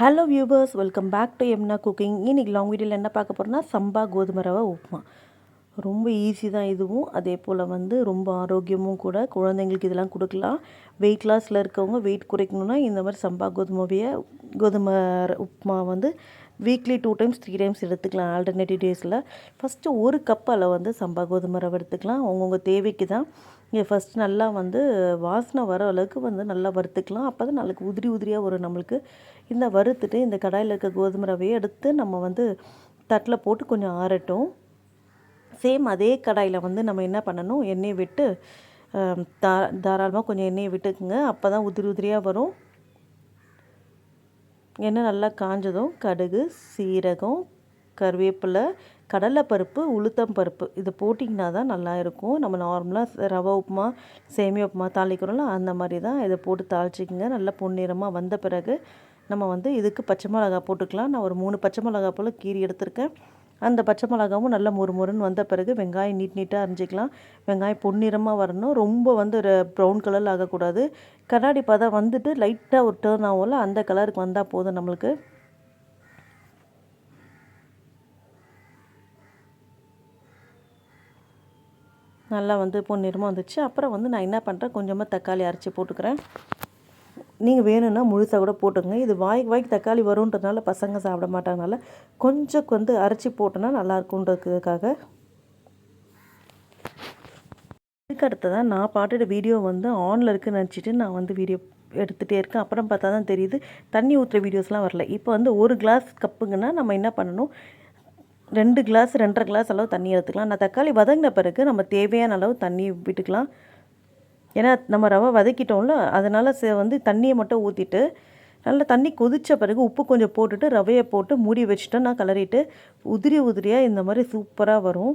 Hello viewers welcome back to எம்னா cooking இன்றைக்கி long வீடியோவில் என்ன பார்க்க போகிறோம்னா சம்பா கோதுமை ரவை உப்புமா. ரொம்ப ஈஸி தான் இதுவும். அதே போல் வந்து ரொம்ப ஆரோக்கியமும் கூட. குழந்தைங்களுக்கு இதெல்லாம் கொடுக்கலாம். வெயிட் லாஸில் இருக்கவங்க வெயிட் குறைக்கணும்னா இந்த மாதிரி சம்பா கோதுமைய கோதுமை உப்புமா வந்து weekly two times three times எடுத்துக்கலாம் ஆல்டர்னேட்டிவ் டேஸில் ஃபஸ்ட்டு ஒரு கப் அளவு வந்து சம்பா கோதுமை ரவை எடுத்துக்கலாம். அவங்கவுங்க தேவைக்கு தான். இங்கே ஃபஸ்ட் நல்லா வந்து வாசனை வர அளவுக்கு வந்து நல்லா வறுத்துக்கலாம். அப்போ தான் நாளைக்கு உதிரி உதிரியாக வரும் நம்மளுக்கு. இந்த வறுத்துட்டு இந்த கடாயில் இருக்க கோதுமை ரவையை எடுத்து நம்ம வந்து தட்டில் போட்டு கொஞ்சம் ஆறட்டும். சேம் அதே கடாயில் வந்து நம்ம என்ன பண்ணணும்? எண்ணெயை விட்டு தா தாராளமாக கொஞ்சம் எண்ணெயை விட்டுக்குங்க. அப்போ தான் உதிரி உதிரியாக வரும். எண்ணெய் நல்லா காஞ்சதும் கடுகு சீரகம் கருவேப்பிலை கடலைப்பருப்பு உளுத்தம் பருப்பு இது போட்டிங்கன்னா தான் நல்லா இருக்கும். நம்ம நார்மலாக ரவை உப்புமா சேமியா உப்புமா தாளிக்கிறோம்ல அந்த மாதிரி தான் இதை போட்டு தாளிச்சிக்கங்க. நல்லா பொன்னிறமாக வந்த பிறகு நம்ம வந்து இதுக்கு பச்சை மிளகா போட்டுக்கலாம். நான் ஒரு மூணு பச்சை மிளகா போல் கீரி எடுத்திருக்கேன். அந்த பச்சை மிளகாவும் நல்லா மொறு மொறுன்னு வந்த பிறகு வெங்காயம் நீட் நீட்டாக அரிஞ்சிக்கலாம். வெங்காயம் பொன்னிறமாக வரணும். ரொம்ப வந்து ஒரு ப்ரௌன் கலரில் ஆகக்கூடாது. கண்ணாடி பதம் வந்துட்டு லைட்டாக ஒரு டேர்ன் ஆகும்ல அந்த கலருக்கு வந்தால் போதும் நம்மளுக்கு. நல்லா வந்து பொன்னிறமாக வந்துச்சு. அப்புறம் வந்து நான் என்ன பண்ணுறேன் கொஞ்சமாக தக்காளி அரைச்சி போட்டுக்கிறேன். நீங்கள் வேணும்னா முழுசாக கூட போட்டுங்க இது வாய்க்கு வாய்க்கு தக்காளி வரும்ன்றதுனால பசங்க சாப்பிட மாட்டாங்கனால கொஞ்சம் வந்து அரைச்சி போட்டோன்னா நல்லாயிருக்குன்றதுக்காக இதுக்கு அடுத்ததான் நான் பாட்டுட்டு வீடியோ வந்து ஆனில் இருக்குன்னு நினச்சிட்டு நான் வந்து வீடியோ எடுத்துகிட்டே இருக்கேன். அப்புறம் பார்த்தா தான் தெரியுது. தண்ணி ஊற்றுற வீடியோஸ்லாம் வரல. இப்போ வந்து ஒரு கிளாஸ் கப்புங்கன்னா நம்ம என்ன பண்ணணும்? ரெண்டு கிளாஸ் ரெண்டரை கிளாஸ் அளவு தண்ணி எடுத்துக்கலாம். நான் தக்காளி வதங்கின பிறகு நம்ம தேவையான அளவு தண்ணி விட்டுக்கலாம். ஏன்னா நம்ம ரவை வதக்கிட்டோம்ல அதனால் ச வந்து தண்ணியை மட்டும் ஊற்றிட்டு நல்லா தண்ணி கொதித்த பிறகு உப்பு கொஞ்சம் போட்டுட்டு ரவையை போட்டு மூடி வச்சுட்டு நான் கிளறிட்டு உதிரி உதிரியாக இந்த மாதிரி சூப்பராக வரும்.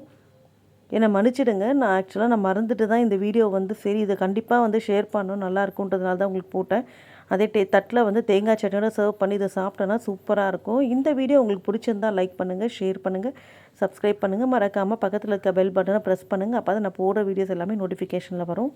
என்னை மன்னிச்சிடுங்க. நான் ஆக்சுவலாக நான் மறந்துட்டு தான் இந்த வீடியோ வந்து சரி இதை கண்டிப்பாக வந்து ஷேர் பண்ணணும். நல்லா இருக்குன்றதுனால தான் உங்களுக்கு போட்டேன். அதே டே தட்டில் வந்து தேங்காய் சட்னியோட சர்வ் பண்ணி இதை சாப்பிட்டோன்னா சூப்பராக இருக்கும். இந்த வீடியோ உங்களுக்கு பிடிச்சிருந்தா லைக் பண்ணுங்கள் ஷேர் பண்ணுங்கள் சப்ஸ்கிரைப் பண்ணுங்கள் மறக்காமல் பக்கத்தில் இருக்க பெல் பட்டனை ப்ரெஸ் பண்ணுங்கள் அப்போ தான் நான் போடுற வீடியோஸ் எல்லாமே நோட்டிஃபிகேஷனில் வரும்.